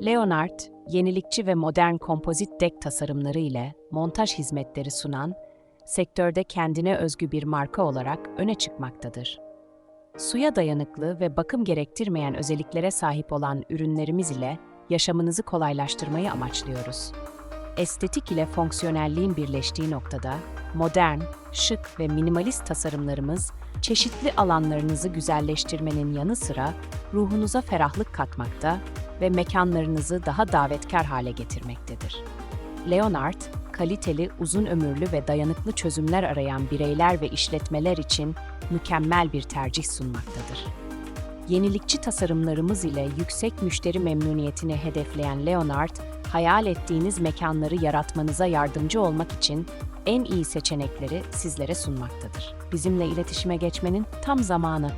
Leonard, yenilikçi ve modern kompozit dek tasarımları ile montaj hizmetleri sunan, sektörde kendine özgü bir marka olarak öne çıkmaktadır. Suya dayanıklı ve bakım gerektirmeyen özelliklere sahip olan ürünlerimiz ile yaşamınızı kolaylaştırmayı amaçlıyoruz. Estetik ile fonksiyonelliğin birleştiği noktada modern, şık ve minimalist tasarımlarımız çeşitli alanlarınızı güzelleştirmenin yanı sıra ruhunuza ferahlık katmakta ve mekanlarınızı daha davetkar hale getirmektedir. Leonard, kaliteli, uzun ömürlü ve dayanıklı çözümler arayan bireyler ve işletmeler için mükemmel bir tercih sunmaktadır. Yenilikçi tasarımlarımız ile yüksek müşteri memnuniyetini hedefleyen Leonard, hayal ettiğiniz mekanları yaratmanıza yardımcı olmak için en iyi seçenekleri sizlere sunmaktadır. Bizimle iletişime geçmenin tam zamanı.